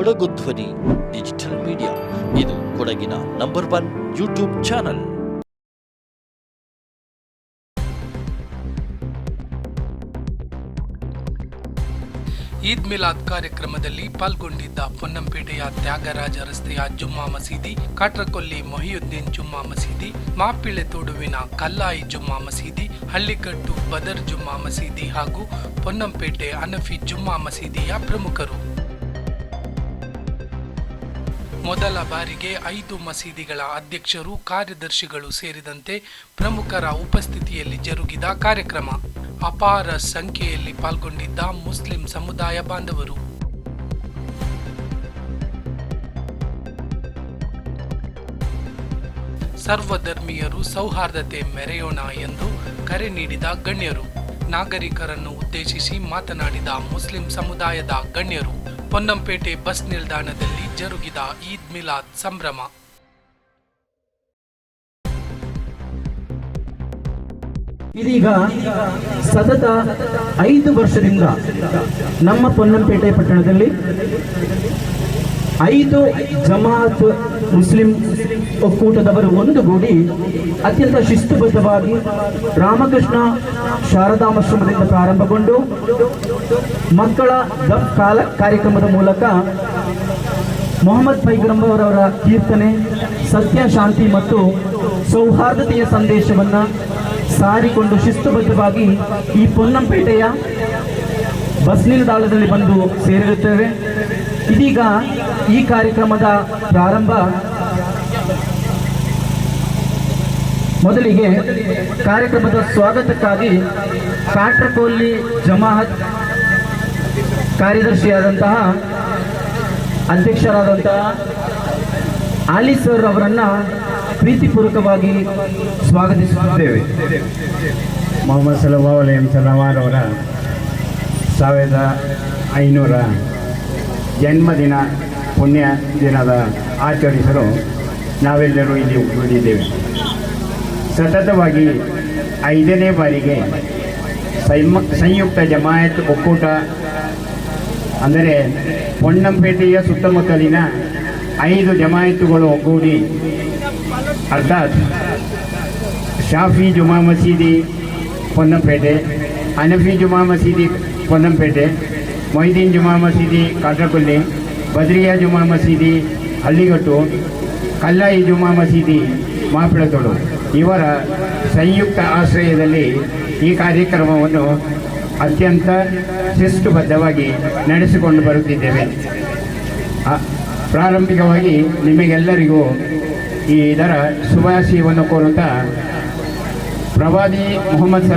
ಕೊಡಗು ಧ್ವನಿ, digital media. ಇದು ಕೊಡಗಿನ number one YouTube channel. Eid Milad ಕಾರ್ಯಕ್ರಮದಲ್ಲಿ ಪಾಲ್ಗೊಂಡಿದ್ದ ಪೊನ್ನಂಪೇಟೆಯ ತ್ಯಾಗರಾಜ ರಸ್ತೆಯ ಜುಮ್ಮಾ ಮಸೀದಿ, ಕಾಟ್ರಕೊಲ್ಲಿ ಮೊಹಿಯುದ್ದೀನ್ ಜುಮ್ಮಾ ಮಸೀದಿ, ಮಾಪಿಳೆ ತೋಡುವಿನ ಕಲ್ಲಾಯಿ ಜುಮ್ಮಾ ಮಸೀದಿ, ಹಳ್ಳಿಕಟ್ಟು ಬದರ್ ಜುಮ್ಮಾ ಮಸೀದಿ ಹಾಗೂ ಪೊನ್ನಂಪೇಟೆ ಅನಫಿ ಜುಮ್ಮಾ ಮಸೀದಿಯ ಪ್ರಮುಖರು. ಮೊದಲ ಬಾರಿಗೆ ಐದು ಮಸೀದಿಗಳ ಅಧ್ಯಕ್ಷರು, ಕಾರ್ಯದರ್ಶಿಗಳು ಸೇರಿದಂತೆ ಪ್ರಮುಖರ ಉಪಸ್ಥಿತಿಯಲ್ಲಿ ಜರುಗಿದ ಕಾರ್ಯಕ್ರಮ. ಅಪಾರ ಸಂಖ್ಯೆಯಲ್ಲಿ ಪಾಲ್ಗೊಂಡಿದ್ದ ಮುಸ್ಲಿಂ ಸಮುದಾಯ ಬಾಂಧವರು. ಸರ್ವಧರ್ಮೀಯರು ಸೌಹಾರ್ದತೆ ಮೆರೆಯೋಣ ಎಂದು ಕರೆ ನೀಡಿದ ಗಣ್ಯರು. ನಾಗರಿಕರನ್ನು ಉದ್ದೇಶಿಸಿ ಮಾತನಾಡಿದ ಮುಸ್ಲಿಂ ಸಮುದಾಯದ ಗಣ್ಯರು ಪೊನ್ನಂಪೇಟೆ ಬಸ್ ನಿಲ್ದಾಣದಲ್ಲಿ ಜರುಗಿದ ಈದ್ ಮಿಲಾದ್ ಸಂಭ್ರಮ. ಇದೀಗ ಸತತ ಐದು ವರ್ಷದಿಂದ ನಮ್ಮ ಪೊನ್ನಂಪೇಟೆ ಪಟ್ಟಣದಲ್ಲಿ ಐದು ಜಮಾತ್ ಮುಸ್ಲಿಂ ಒಕ್ಕೂಟದವರು ಒಂದುಗೂಡಿ ಅತ್ಯಂತ ಶಿಸ್ತುಬದ್ಧವಾಗಿ ರಾಮಕೃಷ್ಣ ಶಾರದಾಮಾಶ್ರಮದಿಂದ ಪ್ರಾರಂಭಗೊಂಡು ಮಕ್ಕಳ ದಫ್ ಕಾಲ ಕಾರ್ಯಕ್ರಮದ ಮೂಲಕ ಮೊಹಮ್ಮದ್ ಪೈಗಂಬರವರ ಕೀರ್ತನೆ, ಸತ್ಯ, ಶಾಂತಿ ಮತ್ತು ಸೌಹಾರ್ದತೆಯ ಸಂದೇಶವನ್ನು ಸಾರಿಕೊಂಡು ಶಿಸ್ತುಬದ್ಧವಾಗಿ ಈ ಪೊನ್ನಂಪೇಟೆಯ ಬಸ್ ನಿಲ್ದಾಣದಲ್ಲಿ ಬಂದು ಸೇರಿರುತ್ತೇವೆ. ಇದೀಗ ಈ ಕಾರ್ಯಕ್ರಮದ ಪ್ರಾರಂಭ ಮೊದಲಿಗೆ ಕಾರ್ಯಕ್ರಮದ ಸ್ವಾಗತಕ್ಕಾಗಿ ಕಾಟ್ರಕೋಲ್ಲಿ ಜಮಾಅತ್ ಕಾರ್ಯದರ್ಶಿಯಾದಂತಹ ಅಧ್ಯಕ್ಷರಾದಂತಹ ಆಲಿ ಸರ್ ಅವರನ್ನ ಪ್ರೀತಿಪೂರ್ವಕವಾಗಿ ಸ್ವಾಗತಿಸುತ್ತೇವೆ ಮೊಹಮ್ಮದ್ ಸಲಹು ಅಲೈಹಿ ಅವರ ಸಾವಿರದ ಐನೂರ ಜನ್ಮದಿನ ಪುಣ್ಯ ದಿನದ ಆಚರಿಸಲು ನಾವೆಲ್ಲರೂ ಇಲ್ಲಿ ಕೂಡಿದ್ದೇವೆ ಸತತವಾಗಿ ಐದನೇ ಬಾರಿಗೆ ಸಂಯುಕ್ತ ಜಮಾಯತ್ ಒಕ್ಕೂಟ ಅಂದರೆ ಪೊನ್ನಂಪೇಟೆಯ ಸುತ್ತಮುತ್ತಲಿನ ಐದು ಜಮಾಯತುಗಳು ಒಗ್ಗೂಡಿ, ಅರ್ಥಾತ್ ಶಾಫಿ ಜುಮಾ ಮಸೀದಿ ಪೊನ್ನಂಪೇಟೆ ಅನಫಿ ಜುಮಾ ಮಸೀದಿ ಪೊನ್ನಂಪೇಟೆ, ಮೊಯ್ದೀನ್ ಜುಮಾ ಮಸೀದಿ ಕಾಟ್ರಕೊಲ್ಲಿ, ಬದ್ರಿಯಾ ಜುಮಾ ಮಸೀದಿ ಹಳ್ಳಿಗಟ್ಟು, ಕಲ್ಲಾಯಿ ಜುಮಾ ಮಸೀದಿ ಮಾಪಿಳತೋಡು ಇವರ ಸಂಯುಕ್ತ ಆಶ್ರಯದಲ್ಲಿ ಈ ಕಾರ್ಯಕ್ರಮವನ್ನು ಅತ್ಯಂತ ಶಿಸ್ತುಬದ್ಧವಾಗಿ ನಡೆಸಿಕೊಂಡು ಬರುತ್ತಿದ್ದೇವೆ. ಪ್ರಾರಂಭಿಕವಾಗಿ ನಿಮಗೆಲ್ಲರಿಗೂ ಈ ಇದರ ಶುಭಾಶಯವನ್ನು ಕೋರುತ್ತಾ ಪ್ರವಾದಿ ಮೊಹಮ್ಮದ್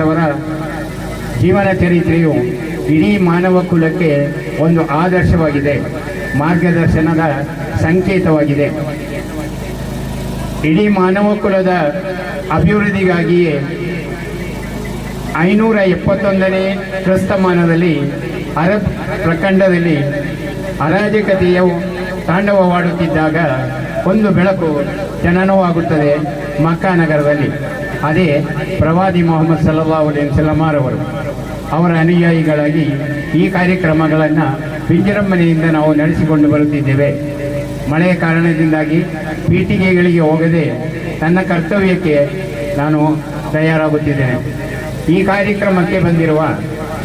ಅವರ ಜೀವನ ಚರಿತ್ರೆಯು ಇಡೀ ಮಾನವ ಕುಲಕ್ಕೆ ಒಂದು ಆದರ್ಶವಾಗಿದೆ, ಮಾರ್ಗದರ್ಶನದ ಸಂಕೇತವಾಗಿದೆ. ಇಡೀ ಮಾನವ ಕುಲದ ಅಭಿವೃದ್ಧಿಗಾಗಿಯೇ ಐನೂರ ಎಪ್ಪತ್ತೊಂದನೇ ಕ್ರಿಸ್ತಮಾನದಲ್ಲಿ ಅರಬ್ ಪ್ರಖಂಡದಲ್ಲಿ ಅರಾಜಕತೆಯು ತಾಂಡವವಾಡುತ್ತಿದ್ದಾಗ ಒಂದು ಬೆಳಕು ಜನನವಾಗುತ್ತದೆ ಮಕ್ಕಾ ನಗರದಲ್ಲಿ. ಅದೇ ಪ್ರವಾದಿ ಮೊಹಮ್ಮದ್ ಸಲ್ಲಾ ಸಲಮಾರವರು ಅವರ ಅನುಯಾಯಿಗಳಾಗಿ ಈ ಕಾರ್ಯಕ್ರಮಗಳನ್ನು ವಿಜೃಂಭಣೆಯಿಂದ ನಾವು ನಡೆಸಿಕೊಂಡು ಬರುತ್ತಿದ್ದೇವೆ. ಮಳೆಯ ಕಾರಣದಿಂದಾಗಿ ಪೀಠಿಗೆಗಳಿಗೆ ಹೋಗದೆ ನನ್ನ ಕರ್ತವ್ಯಕ್ಕೆ ನಾನು ತಯಾರಾಗುತ್ತಿದ್ದೇನೆ. ಈ ಕಾರ್ಯಕ್ರಮಕ್ಕೆ ಬಂದಿರುವ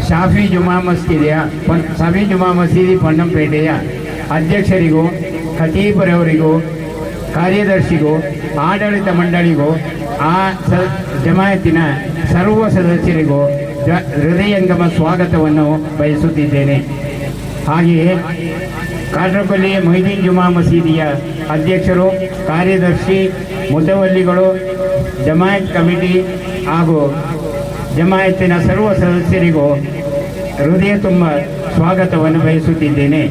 ಶಾಫಿ ಜುಮಾ ಮಸೀದಿಯ ಪನ್, ಶಾಫಿ ಜುಮಾ ಮಸೀದಿ ಪೊನ್ನಂಪೇಟೆಯ ಅಧ್ಯಕ್ಷರಿಗೂ ಖತೀಪರವರಿಗೂ ಕಾರ್ಯದರ್ಶಿಗೂ, ಆಡಳಿತ ಮಂಡಳಿಗೂ, ಆ ಸ ಜಮಾಯತಿನ ಸರ್ವ ಸದಸ್ಯರಿಗೂ ಹೃದಯಂಗಮ ಸ್ವಾಗತವನ್ನು ಬಯಸುತ್ತಿದ್ದೇನೆ. ಹಾಗೆಯೇ ಕಾಟ್ರಪಲ್ಲಿ ಮೊಯ್ದೀನ್ ಜುಮಾ ಮಸೀದಿಯ ಅಧ್ಯಕ್ಷರು, ಕಾರ್ಯದರ್ಶಿ, ಮುತವಲ್ಲಿಗಳು, ಜಮಾಯತ್ ಕಮಿಟಿ ಹಾಗೂ ಜಮಾಯತಿನ ಸರ್ವ ಸದಸ್ಯರಿಗೂ ಹೃದಯ ತುಂಬ ಸ್ವಾಗತವನ್ನು ಬಯಸುತ್ತಿದ್ದೇನೆ.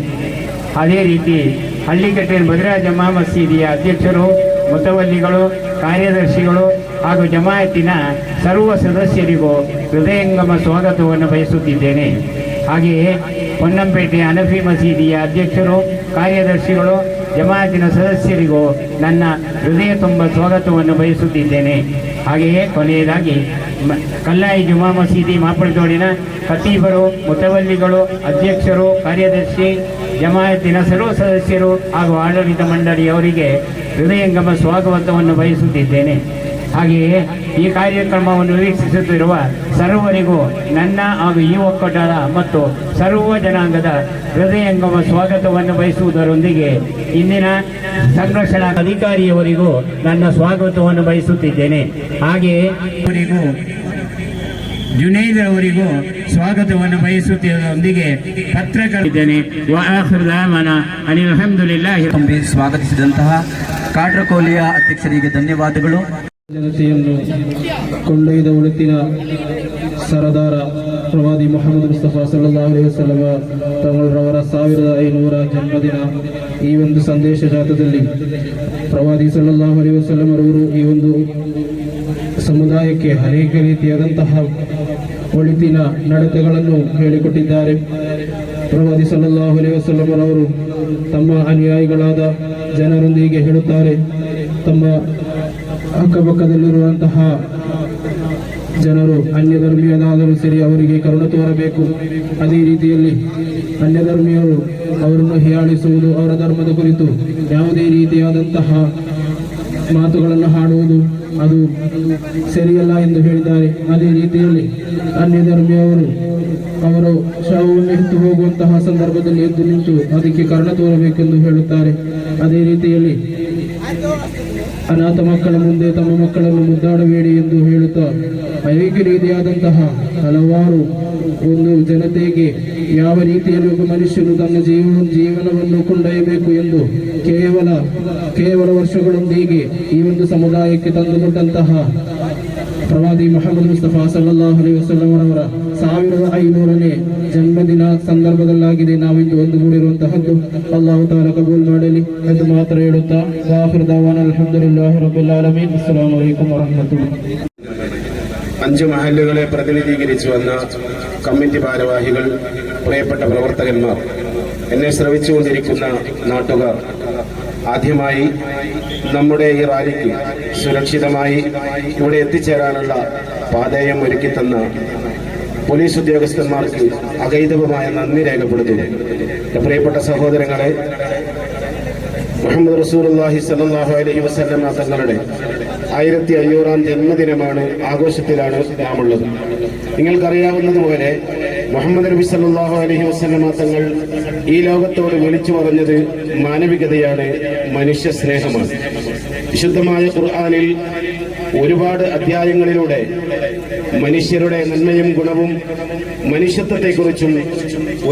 ಅದೇ ರೀತಿ ಹಳ್ಳಿಕಟ್ಟಿನ ಭದ್ರಾ ಜಮಾ ಮಸೀದಿಯ ಅಧ್ಯಕ್ಷರು, ಮುತವಲ್ಲಿಗಳು, ಕಾರ್ಯದರ್ಶಿಗಳು ಹಾಗೂ ಜಮಾಯತಿನ ಸರ್ವ ಸದಸ್ಯರಿಗೂ ಹೃದಯಂಗಮ ಸ್ವಾಗತವನ್ನು ಬಯಸುತ್ತಿದ್ದೇನೆ. ಹಾಗೆಯೇ ಪೊನ್ನಂಪೇಟೆ ಅನಫಿ ಮಸೀದಿಯ ಅಧ್ಯಕ್ಷರು, ಕಾರ್ಯದರ್ಶಿಗಳು ಜಮಾಯತಿನ ಸದಸ್ಯರಿಗೂ ನನ್ನ ಹೃದಯ ತುಂಬ ಸ್ವಾಗತವನ್ನು ಬಯಸುತ್ತಿದ್ದೇನೆ. ಹಾಗೆಯೇ ಕೊನೆಯದಾಗಿ ಕಲ್ಲಾಯಿ ಜುಮಾ ಮಸೀದಿ ಮಾಪಳದೋಡಿನ ಕತೀಬರು ಮುತವಲ್ಲಿಗಳು, ಅಧ್ಯಕ್ಷರು, ಕಾರ್ಯದರ್ಶಿ ಜಮಾಯತಿನ ಸರ್ವ ಸದಸ್ಯರು ಹಾಗೂ ಆಡಳಿತ ಮಂಡಳಿಯವರಿಗೆ ಹೃದಯಂಗಮ ಸ್ವಾಗತವನ್ನು ಬಯಸುತ್ತಿದ್ದೇನೆ. ಹಾಗೆಯೇ ಈ ಕಾರ್ಯಕ್ರಮವನ್ನು ವೀಕ್ಷಿಸುತ್ತಿರುವ ಸರ್ವರಿಗೂ ನನ್ನ ಹಾಗೂ ಈ ಒಕ್ಕೂಟದ ಮತ್ತು ಸರ್ವ ಜನಾಂಗದ ಹೃದಯಂಗಮ ಸ್ವಾಗತವನ್ನು ಬಯಸುವುದರೊಂದಿಗೆ ಇಂದಿನ ಸಂರಕ್ಷಣಾ ಅಧಿಕಾರಿಯವರಿಗೂ ನನ್ನ ಸ್ವಾಗತವನ್ನು ಬಯಸುತ್ತಿದ್ದೇನೆ. ಹಾಗೆಯೇ ಜುನೈದ್ ಅವರಿಗೂ ಸ್ವಾಗತವನ್ನು ಬಯಸುತ್ತಿರುವುದರೊಂದಿಗೆ ಪತ್ರಕರ್ತೇನೆ ಅನಿಲ್ ಅಹಮದುಲ್ಲಾ ಸ್ವಾಗತಿಸಿದಂತಹ ಕಾಟ್ರಕೋಲಿಯ ಅಧ್ಯಕ್ಷರಿಗೆ ಧನ್ಯವಾದಗಳು. ಜನತೆಯನ್ನು ಕೊಂಡೊಯ್ದ ಉಳಿತಿನ ಸರದಾರ ಪ್ರವಾದಿ ಮೊಹಮ್ಮದ್ ಮುಸ್ತಫಾ ಸಲ್ಲಲ್ಲಾಹು ಅಲೈಹಿ ವಸಲ್ಲಮ ತಮ್ಮರವರ ಸಾವಿರದ ಐನೂರ ಜನ್ಮದಿನ ಈ ಒಂದು ಸಂದೇಶ ಜಾತದಲ್ಲಿ ಪ್ರವಾದಿ ಸಲ್ಲಲ್ಲಾಹು ಅಲೈಹಿ ವಸಲ್ಲಮರವರು ಈ ಒಂದು ಸಮುದಾಯಕ್ಕೆ ಅನೇಕ ರೀತಿಯಾದಂತಹ ಒಳಿತಿನ ನಡತೆಗಳನ್ನು ಹೇಳಿಕೊಟ್ಟಿದ್ದಾರೆ. ಪ್ರವಾದಿ ಸಲ್ಲಲ್ಲಾಹು ಅಲೈಹಿ ವಸಲ್ಲಮರವರು ತಮ್ಮ ಅನುಯಾಯಿಗಳಾದ ಜನರೊಂದಿಗೆ ಹೇಳುತ್ತಾರೆ, ತಮ್ಮ ಅಕ್ಕಪಕ್ಕದಲ್ಲಿರುವಂತಹ ಜನರು ಅನ್ಯ ಧರ್ಮೀಯರಾದರೂ ಸರಿ ಅವರಿಗೆ ಕರುಣ ತೋರಬೇಕು. ಅದೇ ರೀತಿಯಲ್ಲಿ ಅನ್ಯ ಧರ್ಮೀಯರು ಅವರನ್ನು ಹೀಯಾಳಿಸುವುದು ಅವರ ಧರ್ಮದ ಕುರಿತು ಯಾವುದೇ ರೀತಿಯಾದಂತಹ ಮಾತುಗಳನ್ನು ಹಾಡುವುದು ಅದು ಸರಿಯಲ್ಲ ಎಂದು ಹೇಳಿದ್ದಾರೆ. ಅದೇ ರೀತಿಯಲ್ಲಿ ಅನ್ಯ ಧರ್ಮೀಯವರು ಅವರು ಶವವನ್ನು ಎತ್ತು ಹೋಗುವಂತಹ ಸಂದರ್ಭದಲ್ಲಿ ಎದ್ದು ನಿಂತು ಅದಕ್ಕೆ ಕರ್ಣ ತೋರಬೇಕೆಂದು ಹೇಳುತ್ತಾರೆ. ಅದೇ ರೀತಿಯಲ್ಲಿ ಅನಾಥ ಮಕ್ಕಳ ಮುಂದೆ ತಮ್ಮ ಮಕ್ಕಳನ್ನು ಮುದ್ದಾಡಬೇಡಿ ಎಂದು ಹೇಳುತ್ತಾ ಅನೇಕ ರೀತಿಯಾದಂತಹ ಹಲವಾರು ಒಂದು ಜನತೆಗೆ ಯಾವ ರೀತಿಯಲ್ಲಿ ಒಬ್ಬ ಮನುಷ್ಯನು ತನ್ನ ಜೀವನ ಜೀವನವನ್ನು ಕೊಂಡೊಯ್ಯಬೇಕು ಎಂದು ಕೇವಲ ಕೇವಲ ವರ್ಷಗಳೊಂದಿಗೆ ಈ ಒಂದು ಸಮುದಾಯಕ್ಕೆ ತಂದುಕೊಟ್ಟಂತಹ ಪ್ರವಾದಿ ಮೊಹಮ್ಮದ್ ಮುಸ್ತಫಾ ಸಲ್ಲಲ್ಲಾಹು ಅಲೈಹಿ ವಸಲ್ಲಮರವರ ಸಾವಿರದ ಐನೂರನೇ ಜನ್ಮದಿನ ಸಂದರ್ಭದಲ್ಲಾಗಿದೆ ನಾವಿಂದು ಒಂದುಗೂಡಿರುವಂತಹದ್ದು ಅಲ್ಲಾಹು ತಾಲ ಕಬೂಲ್ ಮಾಡಲಿ ಎಂದು ಮಾತ್ರ ಹೇಳುತ್ತಾ ವಾಹಿರ್ ದಾವಾನ ಅಲ್ಹಮ್ದುಲಿಲ್ಲಾಹಿ ರಬ್ಬಿಲ್ ಆಲಮೀನ್ ಅಸ್ಸಲಾಮು ಅಲೈಕುಂ ವರಹಮತುಲ್ಲಾಹಿ അഞ്ച് മഹല്ലുകളെ പ്രതിനിധീകരിച്ചു വന്ന കമ്മിറ്റി ഭാരവാഹികൾ പ്രിയപ്പെട്ട പ്രവർത്തകന്മാർ എന്നെ ശ്രവിച്ചുകൊണ്ടിരിക്കുന്ന നാട്ടുകാർ ആദ്യമായി നമ്മുടെ ഈ റാലിക്ക് സുരക്ഷിതമായി ഇവിടെ എത്തിച്ചേരാനുള്ള പാതയം ഒരുക്കി തന്ന പോലീസ് ഉദ്യോഗസ്ഥന്മാർക്ക് അകൈതവമായ നന്ദി രേഖപ്പെടുത്തുന്നു. പ്രിയപ്പെട്ട സഹോദരങ്ങളെ മുഹമ്മദ് റസൂലുള്ളാഹി സലാഹു അലഹി വസ്ലമ തങ്ങളുടെ ആയിരത്തി അഞ്ഞൂറാം ജന്മദിനമാണ് ആഘോഷത്തിലാണ് നാമുള്ളത്. നിങ്ങൾക്കറിയാവുന്നതുപോലെ മുഹമ്മദ് നബി സല്ലാഹു അലഹി വസല്ലമ തങ്ങൾ ഈ ലോകത്തോട് വിളിച്ചു പറഞ്ഞത് മാനവികതയാണ് മനുഷ്യ സ്നേഹമാണ് വിശുദ്ധമായ ഖുർആാനിൽ ഒരുപാട് അധ്യായങ്ങളിലൂടെ മനുഷ്യരുടെ നന്മയും ഗുണവും മനുഷ്യത്വത്തെക്കുറിച്ചും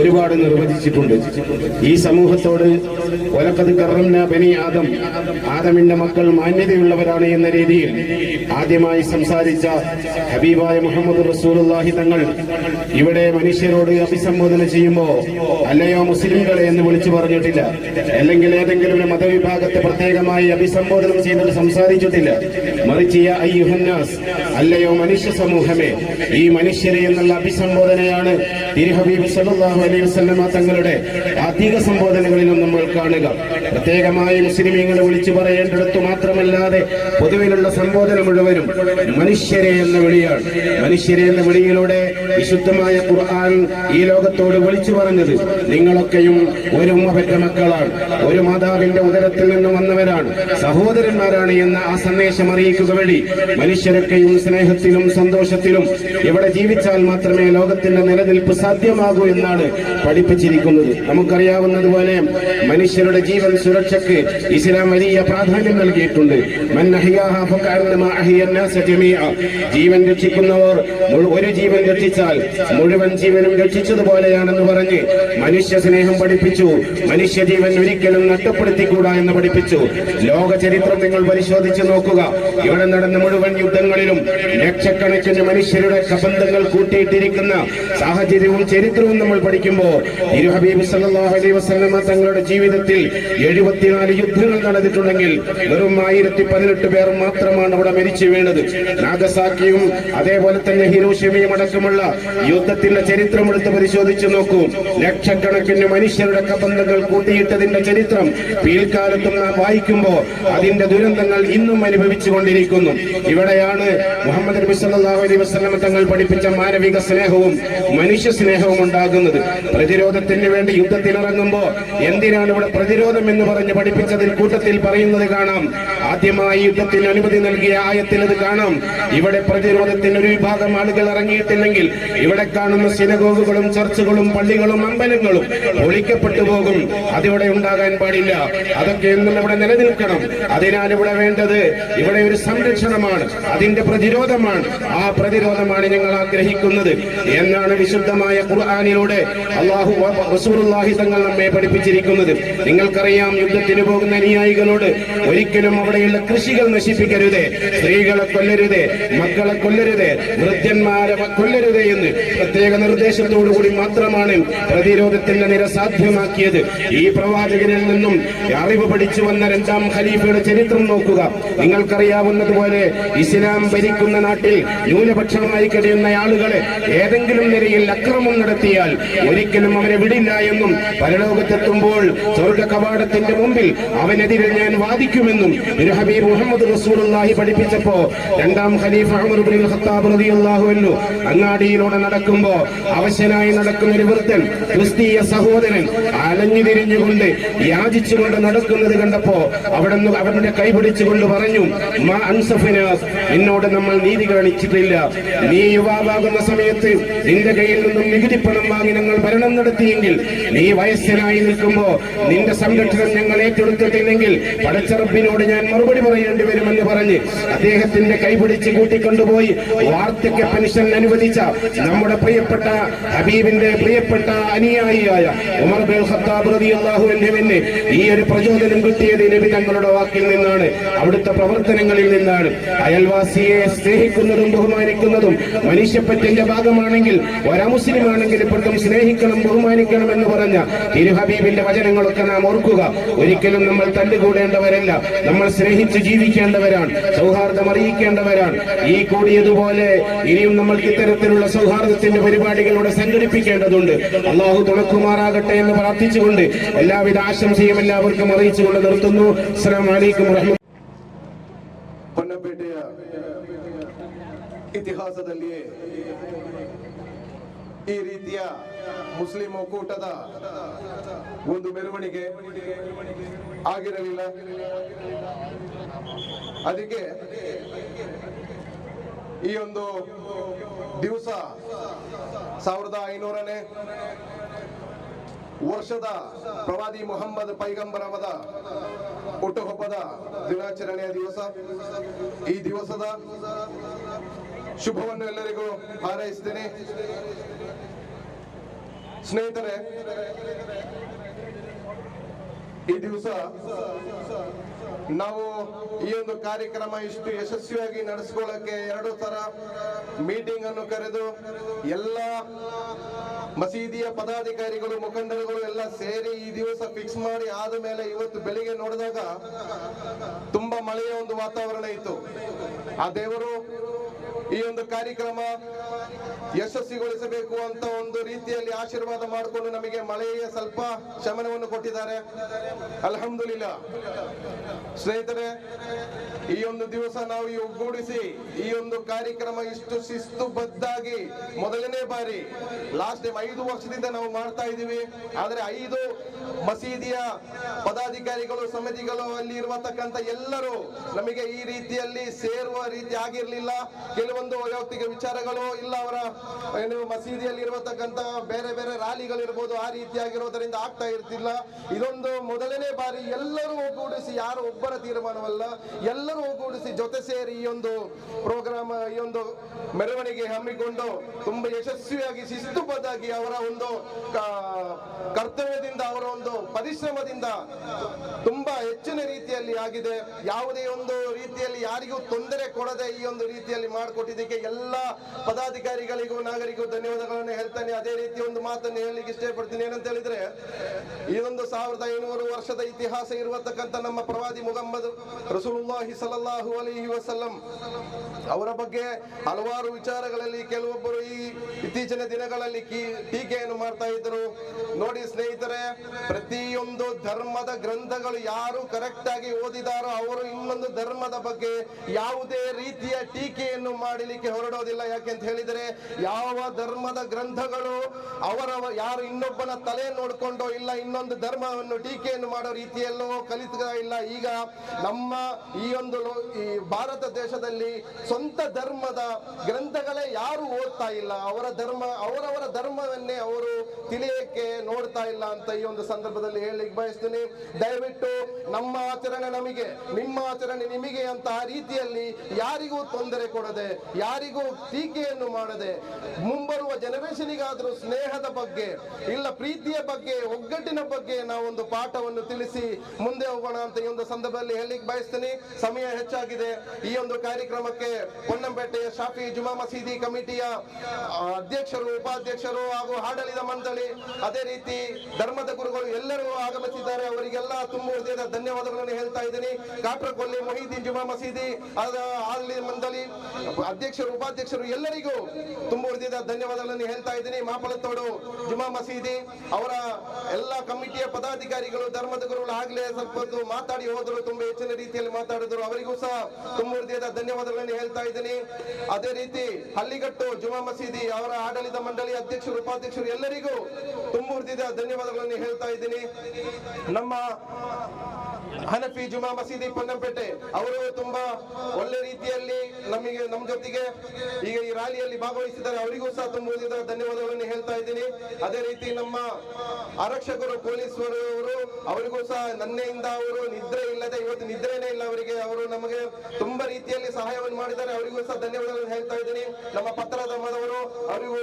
ഒരുപാട് നിർവചിച്ചിട്ടുണ്ട്. ഈ സമൂഹത്തോട് ഒലക്കത് കറന്ന ബനി ആദം ആദമിന്റെ മക്കൾ മാന്യതയുള്ളവരാണ് എന്ന രീതിയിൽ ആദ്യമായി സംസാരിച്ച ഹബീബായ മുഹമ്മദ് റസൂലുള്ളാഹി തങ്ങൾ ഇവിടെ മനുഷ്യരോട് അഭിസംബോധന ചെയ്യുമ്പോ അല്ലയോ മുസ്ലിംകളെ എന്ന് വിളിച്ചു പറഞ്ഞിട്ടില്ല. അല്ലെങ്കിൽ ഏതെങ്കിലും ഒരു മതവിഭാഗത്തെ പ്രത്യേകമായി അഭിസംബോധന ചെയ്തിട്ട് സംസാരിച്ചിട്ടില്ല. മറിച്ച് അയ്യുഹന്നാസ് അല്ലയോ മനുഷ്യ സമൂഹമേ ഈ മനുഷ്യരെ എന്നുള്ള അഭിസംബോധനയാണ് തിരുഹബീബ് സല്ലല്ലാഹു അലൈഹി വസല്ലമ തങ്ങളുടെ അധിക സംബോധനകളിലും നമ്മൾ കാണുക. പ്രത്യേകമായി മുസ്ലിമീങ്ങളെ വിളിച്ചു പറയേണ്ടിടത്തു മാത്രമല്ലാതെ പൊതുവിലുള്ള സംബോധന മുഴുവനും മനുഷ്യരെ എന്ന വിളിയാണ്. മനുഷ്യരെ എന്ന വിളിയിലൂടെ വിശുദ്ധമായ ഖുർആൻ ഈ ലോകത്തോട് വിളിച്ചു പറഞ്ഞത് നിങ്ങളൊക്കെയും ഒരു ഉമ്മ മക്കളാണ്. ഒരു മാതാവിന്റെ ഉദരത്തിൽ നിന്നും വന്നവരാണ്. സഹോദരന്മാരാണ് എന്ന ആ സന്ദേശം അറിയിക്കുക വഴി മനുഷ്യരൊക്കെയും സ്നേഹത്തിലും സന്തോഷത്തിലും ഇവിടെ ജീവിച്ചാൽ മാത്രമേ ലോകത്തിന്റെ നിലനിൽപ്പ് സാധ്യമാകൂ എന്നാണ് പഠിപ്പിച്ചിരിക്കുന്നത് നമുക്കറിയാവുന്നതുപോലെ മനുഷ്യരുടെ ജീവൻ സുരക്ഷയ്ക്ക് ഇസ്ലാം വലിയ പ്രാധാന്യം നൽകിയിട്ടുണ്ട്. ജീവൻ രക്ഷിക്കുന്നവർ ഒരു ജീവൻ രക്ഷിച്ചാൽ മുഴുവൻ ജീവനും രക്ഷിച്ചതുപോലെയാണെന്ന് പറഞ്ഞ് മനുഷ്യ സ്നേഹം പഠിപ്പിച്ചു. മനുഷ്യ ജീവൻ ഒരിക്കലും നഷ്ടപ്പെടുത്തിക്കൂടാ എന്ന് പഠിപ്പിച്ചു. ലോക ചരിത്രം നിങ്ങൾ പരിശോധിച്ചു നോക്കുക. ഇവിടെ നടന്ന മുഴുവൻ യുദ്ധങ്ങളിലും ലക്ഷക്കണക്കിന് മനുഷ്യരുടെ കബന്ധങ്ങൾ കൂട്ടിയിട്ടിരിക്കുന്ന സാഹചര്യവും ചരിത്രവും നമ്മൾ പഠിക്കുമ്പോൾ തങ്ങളുടെ ജീവിതത്തിൽ എഴുപത്തിനാല് യുദ്ധങ്ങൾ നടന്നിട്ടുണ്ടെങ്കിൽ വെറും ആയിരത്തി പതിനെട്ട് പേർ മാത്രമാണ് അവിടെ മരിച്ചു വീണത്. നാഗസാക്കിയും അതേപോലെ തന്നെ ഹിരോഷിമയും അടക്കമുള്ള യുദ്ധത്തിന്റെ ചരിത്രം എടുത്ത് പരിശോധിച്ചു നോക്കൂ. ലക്ഷക്കണക്കിന് മനുഷ്യരുടെ കബന്ധങ്ങൾ കൂട്ടിയിട്ടതിന്റെ ചരിത്രം പിൽക്കാലത്തും നാം വായിക്കുമ്പോൾ അതിന്റെ ദുരന്തങ്ങൾ ഇന്നും അനുഭവിച്ചു കൊണ്ടിരിക്കുന്നു ഇവിടെയാണ് മുഹമ്മദ് നബി സല്ലല്ലാഹു അലൈഹി വസല്ലം തങ്ങൾ പഠിപ്പിച്ച മാനവിക സ്നേഹവും മനുഷ്യ സ്നേഹവും ഉണ്ടാകുന്നത്. പ്രതിരോധത്തിന് വേണ്ടി യുദ്ധത്തിനിറങ്ങുമ്പോൾ എന്തിനാണ് ഇവിടെ പ്രതിരോധം എന്ന് പറഞ്ഞ് പഠിപ്പിച്ചതിൽ കൂട്ടത്തിൽ പറയുന്നത് കാണാം. ആദ്യമായി യുദ്ധത്തിന് അനുമതി നൽകിയ ആയത്തിൽ അത് കാണാം. ഇവിടെ പ്രതിരോധത്തിന് ഒരു വിഭാഗം ആളുകൾ ഇറങ്ങിയിട്ടില്ലെങ്കിൽ ഇവിടെ കാണുന്ന സിനഗോഗുകളും ചർച്ചുകളും പള്ളികളും അമ്പലങ്ങളും ഒളിക്കപ്പെട്ടു പോകും. അതിവിടെ ഉണ്ടാകാൻ പാടില്ല. അതൊക്കെ എന്നും ഇവിടെ നിലനിൽക്കണം. അതിനാൽ ഇവിടെ വേണ്ടത് ഇവിടെ ഒരു സംരക്ഷണമാണ്. അതിന്റെ പ്രതിരോധമാണ്. ആ പ്രതിരോധമാണ് ഞങ്ങൾ ആഗ്രഹിക്കുന്നത്. എന്നാണ് വിശുദ്ധമായ ഖുർആാനിലൂടെ അള്ളാഹു റസൂലുള്ളാഹി തങ്ങൾ നമ്മെ പഠിപ്പിച്ചിരിക്കുന്നത്. നിങ്ങൾക്കറിയാം യുദ്ധത്തിന് പോകുന്ന അനുയായികളോട് ഒരിക്കലും അവിടെയുള്ള കൃഷികൾ നശിപ്പിക്കരുതേ. സ്ത്രീകളെ കൊല്ലരുതേ. മക്കളെ കൊല്ലരുതേ. വൃദ്ധന്മാരെ കൊല്ലരുതേ എന്ന് പ്രത്യേക നിർദ്ദേശത്തോടു കൂടി മാത്രമാണ് പ്രതിരോധത്തിന്റെ നിര സാധ്യമാക്കിയത്. ഈ പ്രവാചകനിൽ നിന്നും അറിവ് പഠിച്ചു വന്ന രണ്ടാം ഖലീഫയുടെ ചരിത്രം നോക്കുക. നിങ്ങൾക്കറിയാവുന്നതുപോലെ ഇസ്ലാം ഭരിക്കുന്ന നാട്ടിൽ ന്യൂനപക്ഷമായി കഴിയുന്ന ആളുകളെ ഏതെങ്കിലും നിലയിൽ അക്രമം നടത്തിയാൽ ഒരിക്കലും അവരെ വിടില്ല എന്നും പരലോകത്തെത്തുമ്പോൾ സ്വർഗ കവാടത്തിന്റെ മുമ്പിൽ അവനെതിരെ ഞാൻ വാദിക്കുമെന്നും ഒരു ഹബീബ് മുഹമ്മദ് റസൂലുള്ളാഹി പഠിപ്പിച്ചപ്പോ രണ്ടാം ഖലീഫ ഉമർ ഇബ്നുൽ ഖത്താബ് റളിയല്ലാഹു അൻഹു അങ്ങാടിയിലൂടെ നടക്കുമ്പോ അവശനായി നടക്കുന്ന ഒരു വൃദ്ധൻ ക്രിസ്തീയ സഹോദരൻ അലഞ്ഞു തിരിഞ്ഞുകൊണ്ട് യാചിച്ചുകൊണ്ട് നടക്കുന്നത് കണ്ടപ്പോ അവിടെ നിന്ന് അവരുടെ കൈപിടിച്ചുകൊണ്ട് പറഞ്ഞു മാ അൻസഫിന നിന്നോട് നമ്മൾ നീതി കാണിച്ചിട്ടില്ല. നീ യുവാവാകുന്ന സമയത്ത് നിന്റെ കയ്യിൽ നിന്നും നികുതി പണം വാങ്ങി ഞങ്ങൾ ഭരണം നടത്തിയെങ്കിൽ നീ വയസ്സനായി നിൽക്കുമ്പോ നിന്റെ സംരക്ഷണം ഞങ്ങൾ ഏറ്റെടുത്തിട്ടില്ലെങ്കിൽ പടച്ചറപ്പിനോട് ഞാൻ മറുപടി പറയേണ്ടി വരുമെന്ന് പറഞ്ഞ് അദ്ദേഹത്തിന്റെ കൈപിടിച്ച് കൂട്ടിക്കൊണ്ടുപോയി. വാർദ്ധക്യ പെൻഷൻ അനുവദിച്ച നമ്മുടെ പ്രിയപ്പെട്ട ഹബീബിന്റെ പ്രിയപ്പെട്ട അനുയായിയായ ഉമർ ബിൻ ഖത്താബ് ഈ ഒരു പ്രചോദനം കിട്ടിയത് നബി തങ്ങളുടെ വാക്കിൽ നിന്നാണ്. അവിടുത്തെ പ്രവർത്തനങ്ങളിൽ നിന്നാണ്. അയൽവാസിയെ സ്നേഹിക്കുന്നതും ബഹുമാനിക്കുന്നതും മനുഷ്യപ്പറ്റിന്റെ ഭാഗമാണെങ്കിൽ ഒരമുസ്ലിം ആണെങ്കിൽ ഇപ്പോഴും സ്നേഹിക്കണം ബഹുമാനിക്കണം എന്ന് പറഞ്ഞ തിരു ഹബീബിന്റെ വചനങ്ങളൊക്കെ നാം ഓർക്കുക. ഒരിക്കലും നമ്മൾ തല്ലുകൂടേണ്ടവരല്ല. നമ്മൾ സ്നേഹിച്ച് ജീവിക്കേണ്ടവരാണ് സൗഹാർദ്ദം അറിയിക്കേണ്ടവരാണ് ഈ കൂടിയതുപോലെ ഇനിയും നമ്മൾക്ക് ഇത്തരത്തിലുള്ള സൗഹാർദ്ദത്തിന്റെ പരിപാടികളോടെ സംഘടിപ്പിക്കേണ്ടതുണ്ട് അള്ളാഹു തുണക്കുമാറാകട്ടെ എന്ന് പ്രാർത്ഥിച്ചുകൊണ്ട് എല്ലാവിധ ആശംസയും എല്ലാവർക്കും അറിയിച്ചുകൊണ്ട് നിർത്തുന്നു അസ്സലാമു അലൈക്കും വറഹ്മത്തുള്ളാഹി ಪೊನ್ನಪೇಟೆಯ ಇತಿಹಾಸದಲ್ಲಿಯೇ ಈ ರೀತಿಯ ಮುಸ್ಲಿಂ ಒಕ್ಕೂಟದ ಒಂದು ಮೆರವಣಿಗೆ ಆಗಿರಲಿಲ್ಲ. ಅದಕ್ಕೆ ಈ ಒಂದು ದಿವಸ ಸಾವಿರದ ಐನೂರನೇ ವರ್ಷದ ಪ್ರವಾದಿ ಮೊಹಮ್ಮದ್ ಪೈಗಂಬರವದ ಹುಟ್ಟುಹಬ್ಬದ ದಿನಾಚರಣೆಯ ದಿವಸ. ಈ ದಿವಸದ ಶುಭವನ್ನು ಎಲ್ಲರಿಗೂ ಹಾರೈಸ್ತೇನೆ. ಸ್ನೇಹಿತರೆ, ಈ ದಿವಸ ನಾವು ಈ ಒಂದು ಕಾರ್ಯಕ್ರಮ ಇಷ್ಟು ಯಶಸ್ವಿಯಾಗಿ ನಡೆಸ್ಕೊಳ್ಳಕ್ಕೆ ಎರಡು ತರ ಮೀಟಿಂಗ್ ಅನ್ನು ಕರೆದು ಎಲ್ಲ ಮಸೀದಿಯ ಪದಾಧಿಕಾರಿಗಳು, ಮುಖಂಡರುಗಳು ಎಲ್ಲ ಸೇರಿ ಈ ದಿವಸ ಫಿಕ್ಸ್ ಮಾಡಿ ಆದ ಮೇಲೆ ಇವತ್ತು ಬೆಳಿಗ್ಗೆ ನೋಡಿದಾಗ ತುಂಬಾ ಮಳೆಯ ಒಂದು ವಾತಾವರಣ ಇತ್ತು. ಆ ದೇವರು ಈ ಒಂದು ಕಾರ್ಯಕ್ರಮ ಯಶಸ್ವಿಗೊಳಿಸಬೇಕು ಅಂತ ಒಂದು ರೀತಿಯಲ್ಲಿ ಆಶೀರ್ವಾದ ಮಾಡಿಕೊಂಡು ನಮಗೆ ಮಳೆಯ ಸ್ವಲ್ಪ ಶಮನವನ್ನು ಕೊಟ್ಟಿದ್ದಾರೆ. ಅಲ್ಹಮ್ದುಲಿಲ್ಲ. ಸ್ನೇಹಿತರೆ, ಈ ಒಂದು ದಿವಸ ನಾವು ಈ ಒಗ್ಗೂಡಿಸಿ ಈ ಒಂದು ಕಾರ್ಯಕ್ರಮ ಇಷ್ಟು ಶಿಸ್ತುಬದ್ಧಾಗಿ ಮೊದಲನೇ ಬಾರಿ, ಲಾಸ್ಟ್ ಟೈಮ್ ಐದು ವರ್ಷದಿಂದ ನಾವು ಮಾಡ್ತಾ ಇದೀವಿ ಆದ್ರೆ ಐದು ಮಸೀದಿಯ ಪದಾಧಿಕಾರಿಗಳು, ಸಮಿತಿಗಳು ಅಲ್ಲಿ ಇರುವತಕ್ಕಂಥ ಎಲ್ಲರೂ ನಮಗೆ ಈ ರೀತಿಯಲ್ಲಿ ಸೇರುವ ರೀತಿ ಆಗಿರಲಿಲ್ಲ. ಕೆಲವೊಂದು ವೈಯಕ್ತಿಕ ವಿಚಾರಗಳು ಇಲ್ಲ ಅವರ ಏನು ಮಸೀದಿಯಲ್ಲಿ ಇರತಕ್ಕಂತ ಬೇರೆ ಬೇರೆ ರ್ಯಾಲಿಗಳಿರ್ಬೋದು ಆ ರೀತಿಯಾಗಿರೋದರಿಂದ ಆಗ್ತಾ ಇರ್ತಿಲ್ಲ. ಇದೊಂದು ಮೊದಲನೇ ಬಾರಿ ಎಲ್ಲರೂ ಒಗ್ಗೂಡಿಸಿ, ಯಾರು ಒಬ್ಬರ ತೀರ್ಮಾನವಲ್ಲ, ಎಲ್ಲರೂ ಒಗ್ಗೂಡಿಸಿ ಜೊತೆ ಸೇರಿ ಈ ಒಂದು ಪ್ರೋಗ್ರಾಮ್, ಈ ಒಂದು ಮೆರವಣಿಗೆ ಹಮ್ಮಿಕೊಂಡು ತುಂಬಾ ಯಶಸ್ವಿಯಾಗಿ ಶಿಸ್ತುಬದ್ಧಾಗಿ ಅವರ ಒಂದು ಕರ್ತವ್ಯದಿಂದ, ಅವರ ಒಂದು ಪರಿಶ್ರಮದಿಂದ ತುಂಬಾ ಹೆಚ್ಚಿನ ರೀತಿಯಲ್ಲಿ ಆಗಿದೆ. ಯಾವುದೇ ಒಂದು ರೀತಿಯಲ್ಲಿ ಯಾರಿಗೂ ತೊಂದರೆ ಕೊಡದೆ ಈ ಒಂದು ರೀತಿಯಲ್ಲಿ ಮಾಡಿಕೊಟ್ಟಿದ್ದಕ್ಕೆ ಎಲ್ಲ ಪದಾಧಿಕಾರಿಗಳಿಗೂ ನಾಗರಿಕರು ಧನ್ಯವಾದಗಳನ್ನು ಹೇಳ್ತಾನೆ. ಅದೇ ರೀತಿ ಒಂದು ಮಾತನ್ನು ಹೇಳಲಿಕ್ಕೆ ಇಷ್ಟಪಡ್ತೀನಿ. ಏನಂತ ಹೇಳಿದ್ರೆ ಇದೊಂದು ಸಾವಿರದ ಐನೂರು ವರ್ಷದ ಇತಿಹಾಸ ಇರುವತಕ್ಕಂಥ ನಮ್ಮ ಪ್ರವಾದಿ ಮುಗಮ್ಮದ್ ರಸೂಲುಲ್ಲಾಹಿ ಸಲಲ್ಲಾಹು ಅಲಿ ವಸಲ್ಲಂ ಅವರ ಬಗ್ಗೆ ಹಲವಾರು ವಿಚಾರಗಳಲ್ಲಿ ಕೆಲವೊಬ್ಬರು ಈ ಇತ್ತೀಚಿನ ದಿನಗಳಲ್ಲಿ ಟೀಕೆಯನ್ನು ಮಾಡ್ತಾ ಇದ್ರು ನೋಡಿ ಸ್ನೇಹಿತರೆ, ಪ್ರತಿಯೊಂದು ಧರ್ಮದ ಗ್ರಂಥಗಳು ಯಾರು ಕರೆಕ್ಟ್ ಆಗಿ ಓದಿದಾರೋ ಅವರು ಇನ್ನೊಂದು ಧರ್ಮದ ಬಗ್ಗೆ ಯಾವುದೇ ರೀತಿಯ ಟೀಕೆಯನ್ನು ಮಾಡಲಿಕ್ಕೆ ಹೊರಡೋದಿಲ್ಲ. ಯಾಕೆಂತ ಹೇಳಿದರೆ ಯಾವ ಧರ್ಮದ ಗ್ರಂಥಗಳು ಅವರ ಯಾರು ಇನ್ನೊಬ್ಬನ ತಲೆ ನೋಡ್ಕೊಂಡೋ ಇಲ್ಲ, ಇನ್ನೊಂದು ಧರ್ಮವನ್ನು ಟೀಕೆಯನ್ನು ಮಾಡೋ ರೀತಿಯಲ್ಲೋ ಕಲಿತ ಇಲ್ಲ, ಈಗ ನಮ್ಮ ಈ ಒಂದು ಈ ಭಾರತ ದೇಶದಲ್ಲಿ ಸ್ವಂತ ಧರ್ಮದ ಗ್ರಂಥಗಳೇ ಯಾರು ಓದ್ತಾ ಇಲ್ಲ, ಅವರ ಧರ್ಮ, ಅವರವರ ಧರ್ಮವನ್ನೇ ಅವರು ತಿಳಿಯಕ್ಕೆ ನೋಡ್ತಾ ಇಲ್ಲ ಅಂತ ಈ ಒಂದು ಸಂದರ್ಭದಲ್ಲಿ ಹೇಳಲಿಕ್ಕೆ ಬಯಸ್ತೀನಿ. ದಯವಿಟ್ಟು ನಮ್ಮ ಆಚರಣೆ ನಮಗೆ, ನಿಮ್ಮ ಆಚರಣೆ ನಿಮಗೆ ಅಂತ ರೀತಿಯಲ್ಲಿ ಯಾರಿಗೂ ತೊಂದರೆ ಕೊಡದೆ, ಯಾರಿಗೂ ಟೀಕೆಯನ್ನು ಮಾಡದೆ ಮುಂಬರುವ ಜನರೇಷನಿಗಾದರೂ ಸ್ನೇಹದ ಬಗ್ಗೆ, ಇಲ್ಲ ಪ್ರೀತಿಯ ಬಗ್ಗೆ, ಒಗ್ಗಟ್ಟಿನ ಬಗ್ಗೆ ನಾವೊಂದು ಪಾಠವನ್ನು ತಿಳಿಸಿ ಮುಂದೆ ಹೋಗೋಣ ಅಂತ ಈ ಒಂದು ಸಂದರ್ಭದಲ್ಲಿ ಹೇಳಲಿಕ್ಕೆ ಬಯಸ್ತೀನಿ. ಸಮಯ ಹೆಚ್ಚಾಗಿದೆ. ಈ ಒಂದು ಕಾರ್ಯಕ್ರಮಕ್ಕೆ ಪೊನ್ನಂಪೇಟೆಯ ಶಾಫಿ ಜುಮಾ ಮಸೀದಿ ಕಮಿಟಿಯ ಅಧ್ಯಕ್ಷರು, ಉಪಾಧ್ಯಕ್ಷರು ಹಾಗೂ ಆಡಳಿತ ಮಂಡಳಿ, ಅದೇ ರೀತಿ ಧರ್ಮದ ಗುರುಗಳು ಎಲ್ಲರೂ ಆಗಮಿಸಿದ್ದಾರೆ. ಅವರಿಗೆಲ್ಲ ತುಂಬ ಹೃದಯದ ಧನ್ಯವಾದಗಳನ್ನು ಹೇಳ್ತಾ ಇದ್ದೀನಿ. ಕಾಟ್ರಕೊಲ್ಲಿ ಮೊಹಿದ್ದೀನ್ ಜುಮಾ ಮಸೀದಿ ಆಡಳಿತ ಮಂಡಳಿ ಅಧ್ಯಕ್ಷರು, ಉಪಾಧ್ಯಕ್ಷರು ಎಲ್ಲರಿಗೂ ತುಂಬ ಹೃದಯದ ಧನ್ಯವಾದಗಳನ್ನು ಹೇಳ್ತಾ ಇದ್ದೀನಿ. ಮಾಪಲತ್ತೋಡು ಜುಮಾ ಮಸೀದಿ ಅವರ ಎಲ್ಲ ಕಮಿಟಿಯ ಪದಾಧಿಕಾರಿಗಳು, ಧರ್ಮದ ಗುರುಗಳು ಆಗ್ಲೇ ಸ್ವಲ್ಪ ಮಾತಾಡಿ ಹೋದರು, ತುಂಬಾ ಹೆಚ್ಚಿನ ರೀತಿಯಲ್ಲಿ ಮಾತಾಡಿದ್ರು. ಅವರಿಗೂ ಸಹ ತುಂಬ ಧನ್ಯವಾದಗಳನ್ನು ಹೇಳ್ತಾ ಇದ್ದೀನಿ. ಅದೇ ರೀತಿ ಹಳ್ಳಿಗಟ್ಟು ಜುಮಾ ಮಸೀದಿ ಅವರ ಆಡಳಿತ ಮಂಡಳಿ ಅಧ್ಯಕ್ಷರು, ಉಪಾಧ್ಯಕ್ಷರು ಎಲ್ಲರಿಗೂ ತುಂಬ ಧನ್ಯವಾದಗಳನ್ನು ಹೇಳ್ತಾ ಇದ್ದೀನಿ. ನಮ್ಮ ಹನಫಿ ಜುಮಾ ಮಸೀದಿ ಪೊನ್ನಂಪೇಟೆ, ಅವರು ತುಂಬಾ ಒಳ್ಳೆ ರೀತಿಯಲ್ಲಿ ನಮಗೆ ನಮ್ಮ ಜೊತೆಗೆ ಈಗ ಈ ರ್ಯಾಲಿಯಲ್ಲಿ ಭಾಗವಹಿಸಿದ್ದಾರೆ. ಅವರಿಗೂ ಸಹ ತುಂಬ ಹೃದಯದ ಧನ್ಯವಾದಗಳನ್ನು ಹೇಳ್ತಾ ಇದ್ದೀನಿ. ಅದೇ ರೀತಿ ನಮ್ಮ ಆರಕ್ಷಕರು ಪೊಲೀಸರು ಅವರು ಅವರಿಗೂ ಸಹ ನನ್ನೆಯಿಂದ ಅವರು ನಿದ್ರೆ ಇಲ್ಲದೆ, ಇವತ್ತು ನಿದ್ರೆನೇ ಇಲ್ಲ ಅವರಿಗೆ. ಅವರು ನಮಗೆ ತುಂಬಾ ರೀತಿಯಲ್ಲಿ ಸಹಾಯವನ್ನು ಮಾಡಿದ್ದಾರೆ. ಅವರಿಗೂ ಸಹ ಧನ್ಯವಾದಗಳನ್ನು ಹೇಳ್ತಾ ಇದ್ದೀನಿ. ನಮ್ಮ ಪತ್ರಧರ್ಮದವರು ಅವರಿಗೂ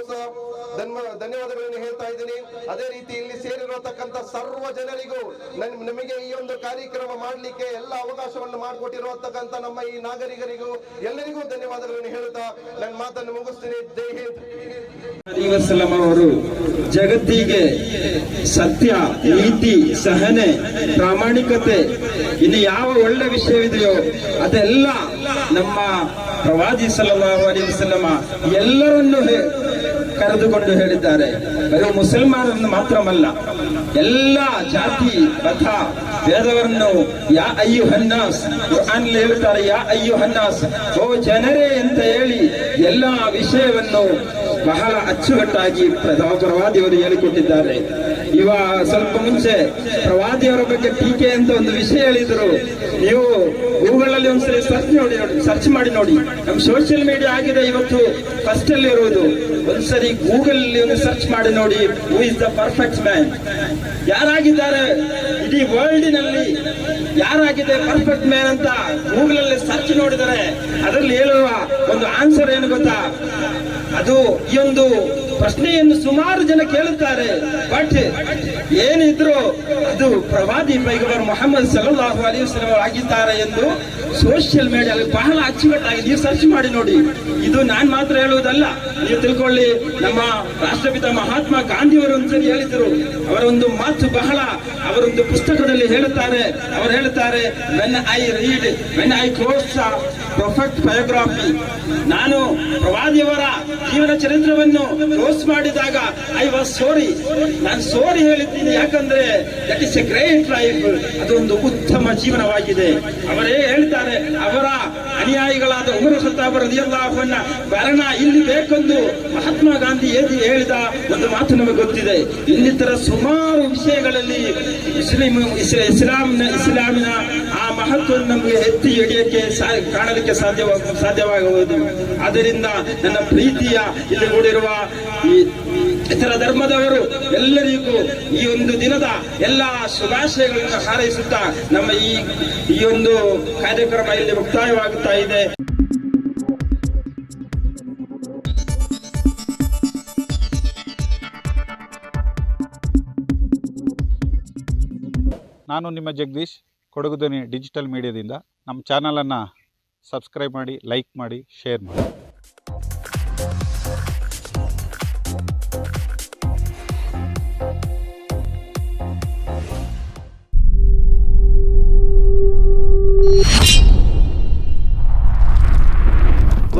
ಧನ್ಯವಾದಗಳನ್ನು ಹೇಳ್ತಾ ಇದ್ದೀನಿ. ಅದೇ ರೀತಿ ಇಲ್ಲಿ ಸೇರಿರತಕ್ಕಂತ ಸರ್ವ ಜನರಿಗೂ ನಮಗೆ ಈ ಒಂದು ಕಾರ್ಯಕ್ರಮ ಮಾಡಲಿಕ್ಕೆ ಎಲ್ಲ ಅವಕಾಶವನ್ನು ಮಾಡಿಕೊಟ್ಟಿರತಕ್ಕಂತ ನಮ್ಮ ಈ ನಾಗರಿಕರಿಗೂ ಎಲ್ಲರಿಗೂ ಧನ್ಯವಾದಗಳನ್ನು ಹೇಳುತ್ತಾ ನನ್ನ ಮಾತನ್ನು ಮುಗಿಸ್ತೀನಿ. ಜೈ ಹಿಂದ್. ಅವರು ಜಗತ್ತಿಗೆ ಸತ್ಯ, ನೀತಿ, ಸಹನೆ, ಪ್ರಾಮಾಣಿಕತೆ, ಇನ್ನು ಯಾವ ಒಳ್ಳೆ ವಿಷಯವಿದೆಯೋ ಅದೆಲ್ಲ ನಮ್ಮ ಪ್ರವಾದಿ ಸಲ್ಲಲ್ಲಾಹು ಅಲಿ ವಸಲ್ಲಮ ಎಲ್ಲರನ್ನೂ ಕರೆದುಕೊಂಡು ಹೇಳಿದ್ದಾರೆ. ಬರೀ ಮುಸಲ್ಮಾನರನ್ನು ಮಾತ್ರವಲ್ಲ, ಎಲ್ಲ ಜಾತಿ, ಮತ, ಭೇದವನ್ನು ಯಾ ಅಯ್ಯು ಹನ್ನಾಸ್ ಕುರ್ಆನ್ನಲ್ಲಿ ಹೇಳ್ತಾರೆ, ಯಾ ಅಯ್ಯು ಹನ್ನಾಸ್, ಓ ಜನರೇ ಅಂತ ಹೇಳಿ ಎಲ್ಲ ವಿಷಯವನ್ನು ಬಹಳ ಅಚ್ಚುಕಟ್ಟಾಗಿ ಪ್ರವಾ- ಪ್ರವಾದಿಯವರು ಹೇಳಿಕೊಟ್ಟಿದ್ದಾರೆ. ಇವ ಸ್ವಲ್ಪ ಮುಂಚೆ ಪ್ರವಾದಿಯವರ ಬಗ್ಗೆ ಟೀಕೆ ಅಂತ ಒಂದು ವಿಷಯ ಹೇಳಿದ್ರು. ನೀವು ಗೂಗಲ್ ಅಲ್ಲಿ ಒಂದ್ಸರಿ ಸರ್ಚ್ ನೋಡಿ ಸರ್ಚ್ ಮಾಡಿ ನೋಡಿ. ನಮ್ಮ ಸೋಷಿಯಲ್ ಮೀಡಿಯಾ ಆಗಿದೆ ಇವತ್ತು ಫಸ್ಟ್ ಅಲ್ಲಿ ಇರುವುದು. ಒಂದ್ಸರಿ ಗೂಗಲ್ ಅಲ್ಲಿ ಒಂದು ಸರ್ಚ್ ಮಾಡಿ ನೋಡಿ who is the perfect man ಯಾರಾಗಿದ್ದಾರೆ? ಇಡೀ ವರ್ಲ್ಡಿನಲ್ಲಿ ಯಾರಾಗಿದೆ ಪರ್ಫೆಕ್ಟ್ ಮ್ಯಾನ್ ಅಂತ ಗೂಗಲ್ ಅಲ್ಲಿ ಸರ್ಚ್ ನೋಡಿದರೆ, ಅದರಲ್ಲಿ ಹೇಳುವ ಒಂದು ಆನ್ಸರ್ ಏನು ಗೊತ್ತಾ? ಅದು ಈ ಒಂದು ಪ್ರಶ್ನೆಯನ್ನು ಸುಮಾರು ಜನ ಕೇಳುತ್ತಾರೆ. ಬಟ್ ಏನಿದ್ರು ಅದು ಪ್ರವಾದಿ ಪೈಗಂಬರ್ ಮೊಹಮ್ಮದ್ ಸಲಹು ಅಲಿ ವಸಲ್ಲಂ ಆಗಿದ್ದಾರೆ ಎಂದು ಸೋಷಿಯಲ್ ಮೀಡಿಯಾದಲ್ಲಿ ಬಹಳ ಅಚ್ಚುಕಟ್ಟಾಗಿ ನೀವು ಸರ್ಚ್ ಮಾಡಿ ನೋಡಿ. ಇದು ನಾನು ಮಾತ್ರ ಹೇಳುವುದಲ್ಲ. ನೀವು ತಿಳ್ಕೊಳ್ಳಿ, ನಮ್ಮ ರಾಷ್ಟ್ರಪಿತ ಮಹಾತ್ಮ ಗಾಂಧಿಯವರು ಒಂದ್ಸರಿ ಹೇಳಿದರು. ಅವರ ಒಂದು ಮಾತು ಬಹಳ, ಅವರೊಂದು ಪುಸ್ತಕದಲ್ಲಿ ಹೇಳುತ್ತಾರೆ. ಅವರು ಹೇಳುತ್ತಾರೆ when I read when I close prophet biography. ನಾನು ಪ್ರವಾದಿಯವರ ಜೀವನ ಚರಿತ್ರವನ್ನು ಕ್ಲೋಸ್ ಮಾಡಿದಾಗ ಐ ವಾಸ್ ಸೋರಿ ನಾನು ಸೋರಿ ಹೇಳಿದ್ದೀನಿ. ಯಾಕಂದ್ರೆ that is a great life ಅದೊಂದು ಉತ್ತಮ ಜೀವನವಾಗಿದೆ. ಅವರೇ ಹೇಳ್ತಾರೆ, ಅವರ ಅನುಯಾಯಿಗಳಾದ ಉಮರ ಖತ್ತಾಬ್ ರದಿಯಲ್ಲಾಹುವನ್ನ ಮರಣ ಇಲ್ಲಿ ಬೇಕೆಂದು ಮಹಾತ್ಮ ಗಾಂಧಿ ಏದಿ ಹೇಳಿದ ಒಂದು ಮಾತು ನಮಗೆ ಗೊತ್ತಿದೆ. ಇನ್ನಿತರ ಸುಮಾರು ವಿಷಯಗಳಲ್ಲಿ ಮುಸ್ಲಿಂ ಇಸ್- ಇಸ್ಲಾಂನ ಇಸ್ಲಾಮಿನ ಆ ಮಹತ್ವ ನಮಗೆ ಎತ್ತಿ ಹಿಡಿಯಕ್ಕೆ ಕಾಣಲಿಕ್ಕೆ ಸಾಧ್ಯವಾಗ ಸಾಧ್ಯವಾಗುವುದು ಆದ್ದರಿಂದ ನನ್ನ ಪ್ರೀತಿಯ ಇಲ್ಲಿ ಕೂಡಿರುವ ಈ ಇತರ ಧರ್ಮದವರು ಎಲ್ಲರಿಗೂ ಈ ಒಂದು ದಿನದ ಎಲ್ಲ ಶುಭಾಶಯಗಳನ್ನು ಹಾರೈಸುತ್ತಾ ನಮ್ಮ ಈ ಈ ಒಂದು ಕಾರ್ಯಕ್ರಮ ಇಲ್ಲಿ ಮುಕ್ತಾಯವಾಗುತ್ತಾ ಇದೆ. ನಾನು ನಿಮ್ಮ ಜಗದೀಶ್, ಕೊಡಗು ಡಿಜಿಟಲ್ ಮೀಡಿಯಾದಿಂದ. ನಮ್ಮ ಚಾನಲನ್ನು ಸಬ್ಸ್ಕ್ರೈಬ್ ಮಾಡಿ, ಲೈಕ್ ಮಾಡಿ, ಶೇರ್ ಮಾಡಿ.